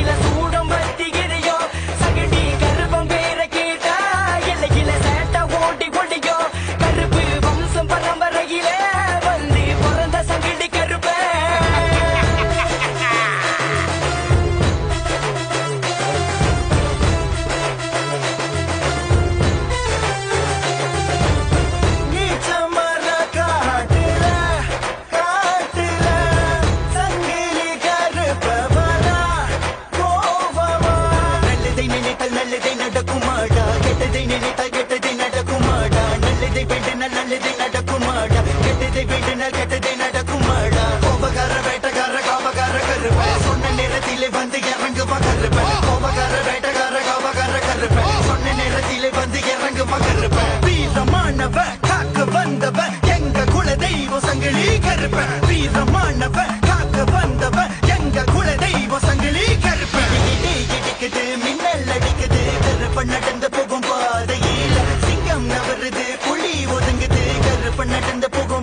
வெயில சூட நல்லதை நினைத்தா கெட்டதை நடக்குமாடா? நல்லதை வேண்டுனா நல்லதை நடக்குமாடா? கெட்டதை வேண்டுனா கெட்டதை நடக்குமாடா? கோபக்கார வேட்டக்கார காபக்கார கருப்ப சொன்ன நேரத்திலே வந்து இறங்குமா கருப்ப கோபக்கார வேட்டக்கார காபக்கார கருப்ப சொன்ன நேரத்திலே வந்து இறங்குமா கருப்ப வீரமானவ காக்க வந்தவ எங்க குல தெய்வ சங்கிலி கருப்ப வீரமானவ காக்க வந்தவ எங்க குல தெய்வ சங்கிலி கருப்ப மின்னல் அடிக்குது. கருப்ப நடந்த போகும் பாதையில போகும்.